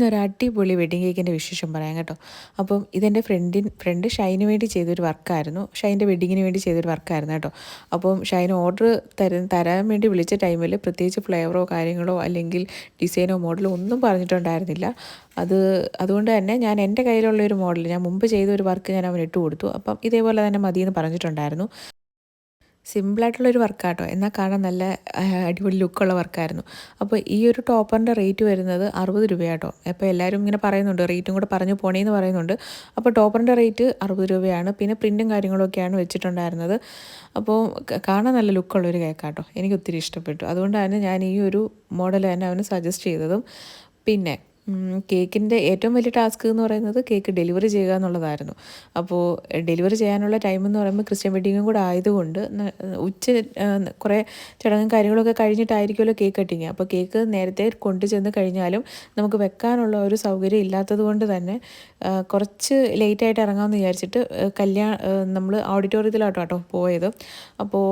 ഇന്നൊരു അടിപൊളി വെഡിങ് കേക്കിന്റെ വിശേഷം പറയാം കേട്ടോ. അപ്പം ഇതെന്റെ ഫ്രണ്ടിൻ ഫ്രണ്ട് ഷൈന് വേണ്ടി ചെയ്തൊരു വർക്കായിരുന്നു ഷൈന്റെ വെഡിങ്ങിന് വേണ്ടി ചെയ്തൊരു വർക്കായിരുന്നു കേട്ടോ. അപ്പം ഷൈൻ ഓർഡർ തര തരാൻ വേണ്ടി വിളിച്ച ടൈമിൽ പ്രത്യേകിച്ച് ഫ്ലേവറോ കാര്യങ്ങളോ അല്ലെങ്കിൽ ഡിസൈനോ മോഡലോ ഒന്നും പറഞ്ഞിട്ടുണ്ടായിരുന്നില്ല. അത് അതുകൊണ്ട് തന്നെ ഞാൻ എന്റെ കയ്യിലുള്ള ഒരു മോഡൽ ഞാൻ മുമ്പ് ചെയ്ത ഒരു വർക്ക് ഞാൻ അവന് ഇട്ട് കൊടുത്തു അപ്പം ഇതേപോലെ തന്നെ മതിയെന്ന് പറഞ്ഞിട്ടുണ്ടായിരുന്നു. സിമ്പിളായിട്ടുള്ളൊരു വർക്കാട്ടോ. എന്നാൽ കാണാൻ നല്ല അടിപൊളി ലുക്കുള്ള വർക്കായിരുന്നു. അപ്പോൾ ഈ ഒരു ടോപ്പറിന്റെ റേറ്റ് വരുന്നത് അറുപത് രൂപയാട്ടോ. അപ്പോൾ എല്ലാവരും ഇങ്ങനെ പറയുന്നുണ്ട് റേറ്റും കൂടെ പറഞ്ഞു പോണേന്ന് പറയുന്നുണ്ട്. അപ്പോൾ ടോപ്പറിന്റെ റേറ്റ് അറുപത് രൂപയാണ്. പിന്നെ പ്രിന്റും കാര്യങ്ങളൊക്കെയാണ് വെച്ചിട്ടുണ്ടായിരുന്നത്. അപ്പോൾ കാണാൻ നല്ല ലുക്കുള്ളൊരു കേക്കാട്ടോ. എനിക്ക് ഒത്തിരി ഇഷ്ടപ്പെട്ടു. അതുകൊണ്ടാണ് ഞാൻ ഈ ഒരു മോഡൽ തന്നെ അവന് സജസ്റ്റ് ചെയ്തതും. പിന്നെ കേക്കിന്റെ ഏറ്റവും വലിയ ടാസ്ക് എന്ന് പറയുന്നത് കേക്ക് ഡെലിവറി ചെയ്യുക എന്നുള്ളതായിരുന്നു. അപ്പോൾ ഡെലിവറി ചെയ്യാനുള്ള ടൈം എന്ന് പറയുമ്പോൾ ക്രിസ്ത്യൻ വെഡിങ്ങും കൂടെ ആയതുകൊണ്ട് ഉച്ച കുറേ ചടങ്ങും കാര്യങ്ങളൊക്കെ കഴിഞ്ഞിട്ടായിരിക്കുമല്ലോ കേക്ക് കട്ടിങ്. അപ്പോൾ കേക്ക് നേരത്തെ കൊണ്ടു ചെന്ന് കഴിഞ്ഞാലും നമുക്ക് വെക്കാനുള്ള ഒരു സൗകര്യം ഇല്ലാത്തത് കൊണ്ട് തന്നെ കുറച്ച് ലേറ്റായിട്ട് ഇറങ്ങാമെന്ന് വിചാരിച്ചിട്ട് കല്യാണം നമ്മൾ ഓഡിറ്റോറിയത്തിലാട്ടോ കേട്ടോ പോയത്. അപ്പോൾ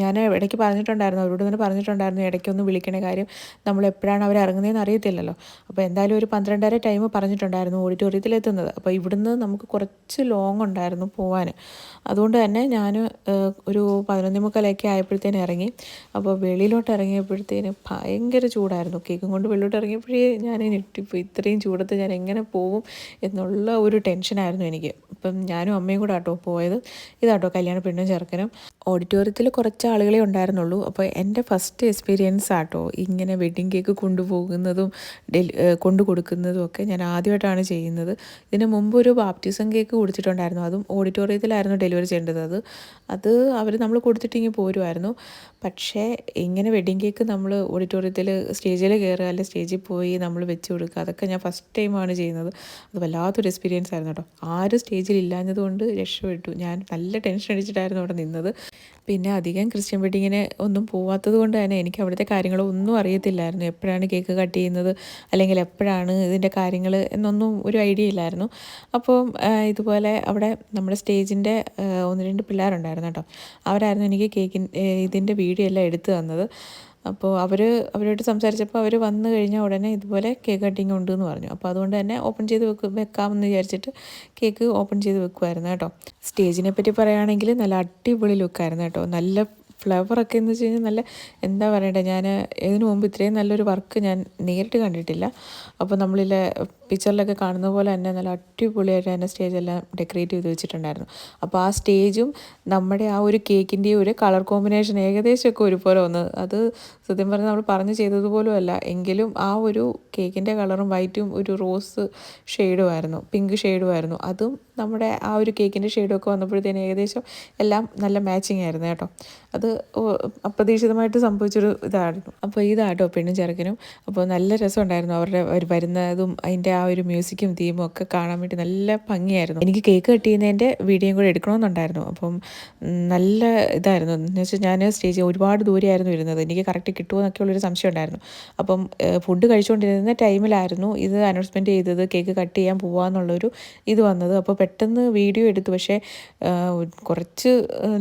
ഞാൻ ഇടയ്ക്ക് പറഞ്ഞിട്ടുണ്ടായിരുന്നു അവരോട് തന്നെ പറഞ്ഞിട്ടുണ്ടായിരുന്നു ഇടയ്ക്കൊന്ന് വിളിക്കണ കാര്യം. നമ്മൾ എപ്പോഴാണ് അവർ ഇറങ്ങുന്നതെന്ന് അറിയത്തില്ലല്ലോ. അപ്പോൾ എന്തായാലും ഒരു പന്ത്രണ്ടര ടൈം പറഞ്ഞിട്ടുണ്ടായിരുന്നു ഓഡിറ്റോറിയത്തിൽ എത്തുന്നത്. അപ്പോൾ ഇവിടുന്ന് നമുക്ക് കുറച്ച് ലോങ് ഉണ്ടായിരുന്നു പോവാൻ അതുകൊണ്ട് തന്നെ ഞാൻ ഒരു പതിനൊന്നേ മുക്കാലൊക്കെ ആയപ്പോഴത്തേനും ഇറങ്ങി. അപ്പോൾ വെളിയിലോട്ട് ഇറങ്ങിയപ്പോഴത്തേന് ഭയങ്കര ചൂടായിരുന്നു. കേക്കും കൊണ്ട് വെളിയിലോട്ട് ഇറങ്ങിയപ്പോഴേ ഞാൻ ഞെട്ടിപ്പോൾ ഇത്രയും ചൂടത്ത് ഞാൻ എങ്ങനെ പോകും എന്നുള്ള ഒരു ടെൻഷനായിരുന്നു എനിക്ക്. അപ്പം ഞാനും അമ്മയും കൂടെ ആട്ടോ പോയത്. ഇതാട്ടോ കല്യാണ പെണ്ണും ചെറുക്കനും. ഓഡിറ്റോറിയത്തിൽ കുറച്ച് ആളുകളെ ഉണ്ടായിരുന്നുള്ളൂ. അപ്പോൾ എന്റെ ഫസ്റ്റ് എക്സ്പീരിയൻസ് ആട്ടോ ഇങ്ങനെ വെഡ്ഡിങ് കേക്ക് കൊണ്ടുപോകുന്നതും ഡെലി കൊണ്ടു കൊടുക്കുന്നതും ഒക്കെ ഞാൻ ആദ്യമായിട്ടാണ് ചെയ്യുന്നത്. ഇതിന് മുമ്പ് ഒരു ബാപ്റ്റിസം കേക്ക് കൊടുത്തിട്ടുണ്ടായിരുന്നു. അതും ഓഡിറ്റോറിയത്തിലായിരുന്നു ഡെലിവറി ചെയ്യേണ്ടത്. അത് അത് അവർ നമ്മൾ കൊടുത്തിട്ട് ഇങ്ങനെ പോരുമായിരുന്നു പക്ഷേ ഇങ്ങനെ വെഡ്ഡിങ് കേക്ക് നമ്മൾ ഓഡിറ്റോറിയത്തിൽ സ്റ്റേജിൽ കയറുക അല്ലെങ്കിൽ സ്റ്റേജിൽ പോയി നമ്മൾ വെച്ച് കൊടുക്കുക അതൊക്കെ ഞാൻ ഫസ്റ്റ് ടൈമാണ് ചെയ്യുന്നത്. അത് വല്ലാത്തൊരു എക്സ്പീരിയൻസ് ആയിരുന്നു കേട്ടോ. ആരും സ്റ്റേജിൽ ഇല്ലാഞ്ഞത് കൊണ്ട് രക്ഷപ്പെട്ടു. ഞാൻ നല്ല ടെൻഷൻ അടിച്ചിട്ടായിരുന്നു അവിടെ നിന്നത്. പിന്നെ അധികം ക്രിസ്ത്യൻ വെഡിങ്ങിന് ഒന്നും പോവാത്തത് കൊണ്ട് തന്നെ എനിക്ക് അവിടുത്തെ കാര്യങ്ങളൊന്നും അറിയത്തില്ലായിരുന്നു. എപ്പോഴാണ് കേക്ക് കട്ട് ചെയ്യുന്നത്? അല്ലെങ്കിൽ എപ്പോഴാണ് ഇതിന്റെ കാര്യങ്ങൾ എന്നൊന്നും ഒരു ഐഡിയ ഇല്ലായിരുന്നു. അപ്പോൾ ഇതുപോലെ അവിടെ നമ്മുടെ സ്റ്റേജിന്റെ ഒന്ന് രണ്ട് പിള്ളേരുണ്ടായിരുന്നു കേട്ടോ. അവരായിരുന്നു എനിക്ക് കേക്കിൻ ഇതിന്റെ വീഡിയോ എല്ലാം എടുത്തു തന്നത്. അപ്പോൾ അവർ അവരോട് സംസാരിച്ചപ്പോൾ അവർ വന്നു കഴിഞ്ഞാൽ ഉടനെ ഇതുപോലെ കേക്ക് കട്ടിങ് ഉണ്ട് എന്ന് പറഞ്ഞു. അപ്പോൾ അതുകൊണ്ട് തന്നെ ഓപ്പൺ ചെയ്ത് വെക്ക് വെക്കാമെന്ന് വിചാരിച്ചിട്ട് കേക്ക് ഓപ്പൺ ചെയ്ത് വെക്കുമായിരുന്നു കേട്ടോ. സ്റ്റേജിനെ പറ്റി പറയുകയാണെങ്കിൽ നല്ല അടിപൊളി ലുക്കായിരുന്നു കേട്ടോ. നല്ല ഫ്ലവറൊക്കെ എന്ന് വെച്ച് കഴിഞ്ഞാൽ നല്ല എന്താ പറയണ്ടേ ഞാൻ ഇതിനു മുമ്പ് ഇത്രയും നല്ലൊരു വർക്ക് ഞാൻ നേരിട്ട് കണ്ടിട്ടില്ല. അപ്പോൾ നമ്മളിലെ പിക്ചറിലൊക്കെ കാണുന്ന പോലെ തന്നെ നല്ല അടിപൊളിയായിട്ട് തന്നെ സ്റ്റേജെല്ലാം ഡെക്കറേറ്റ് ചെയ്ത് വെച്ചിട്ടുണ്ടായിരുന്നു. അപ്പോൾ ആ സ്റ്റേജും നമ്മുടെ ആ ഒരു കേക്കിന്റെ ഒരു കളർ കോമ്പിനേഷൻ ഏകദേശമൊക്കെ ഒരുപോലെ ഒന്ന് അത് സത്യം പറഞ്ഞാൽ നമ്മൾ പറഞ്ഞു ചെയ്തതുപോലും അല്ല. എങ്കിലും ആ ഒരു കേക്കിന്റെ കളറും വൈറ്റും ഒരു റോസ് ഷെയ്ഡുമായിരുന്നു പിങ്ക് ഷെയ്ഡുമായിരുന്നു അതും നമ്മുടെ ആ ഒരു കേക്കിന്റെ ഷെയ്ഡൊക്കെ വന്നപ്പോഴത്തേന് ഏകദേശം എല്ലാം നല്ല മാച്ചിങ് ആയിരുന്നു കേട്ടോ. അത് അപ്രതീക്ഷിതമായിട്ട് സംഭവിച്ചൊരു ഇതായിരുന്നു. അപ്പോൾ ഇതാട്ടോ പെണ്ണും ചെറുക്കനും. അപ്പോൾ നല്ല രസമുണ്ടായിരുന്നു അവരുടെ അവർ വരുന്നതും അതിന്റെ ആ ഒരു മ്യൂസിക്കും തീമും ഒക്കെ കാണാൻ വേണ്ടി നല്ല ഭംഗിയായിരുന്നു. എനിക്ക് കേക്ക് കട്ട് ചെയ്യുന്നതിന്റെ വീഡിയോയും കൂടെ എടുക്കണമെന്നുണ്ടായിരുന്നു. അപ്പം നല്ല ഇതായിരുന്നു. എന്ന് വെച്ചാൽ ഞാൻ സ്റ്റേജ് ഒരുപാട് ദൂരെയായിരുന്നു ഇരുന്നത്. എനിക്ക് കറക്റ്റ് കിട്ടുമോ ഉള്ളൊരു സംശയം ഉണ്ടായിരുന്നു. അപ്പം ഫുഡ് കഴിച്ചുകൊണ്ടിരുന്ന ടൈമിലായിരുന്നു ഇത് അനൗൺസ്മെന്റ് ചെയ്തത്. കേക്ക് കട്ട് ചെയ്യാൻ പോവാന്നുള്ളൊരു ഇത് വന്നത്. അപ്പോൾ പെട്ടെന്ന് വീഡിയോ എടുത്തു. പക്ഷേ കുറച്ച്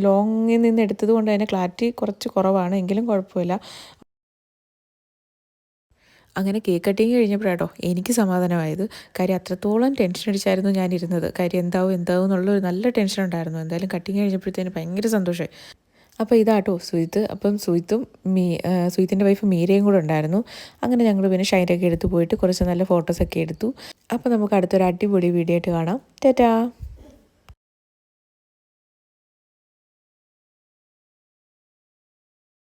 ലോങ്ങിൽ നിന്ന് എടുത്തത് കൊണ്ട് അതിന്റെ ക്ലാരിറ്റി കുറച്ച് കുറവാണ്. എങ്കിലും കുഴപ്പമില്ല. അങ്ങനെ കേക്ക് കട്ടിങ് കഴിഞ്ഞപ്പോഴാട്ടോ എനിക്ക് സമാധാനമായത്. കാര്യം അത്രത്തോളം ടെൻഷൻ അടിച്ചായിരുന്നു ഞാൻ ഇരുന്നത് കാര്യം എന്താവും എന്താവും എന്നുള്ളൊരു നല്ല ടെൻഷൻ ഉണ്ടായിരുന്നു. എന്തായാലും കട്ടിങ് കഴിഞ്ഞപ്പോഴത്തേന് ഭയങ്കര സന്തോഷമായി. അപ്പോൾ ഇതാട്ടോ സുജിത്ത്. അപ്പം സുയിത്തും മീ സുജിത്തിന്റെ വൈഫ് മീരയും കൂടെ ഉണ്ടായിരുന്നു. അങ്ങനെ ഞങ്ങൾ പിന്നെ ഷൈനൊക്കെ എടുത്ത് പോയിട്ട് കുറച്ച് നല്ല ഫോട്ടോസൊക്കെ എടുത്തു. അപ്പോൾ നമുക്ക് അടുത്തൊരു അടിപൊളി വീഡിയോ ആയിട്ട് കാണാം. ടാറ്റാ.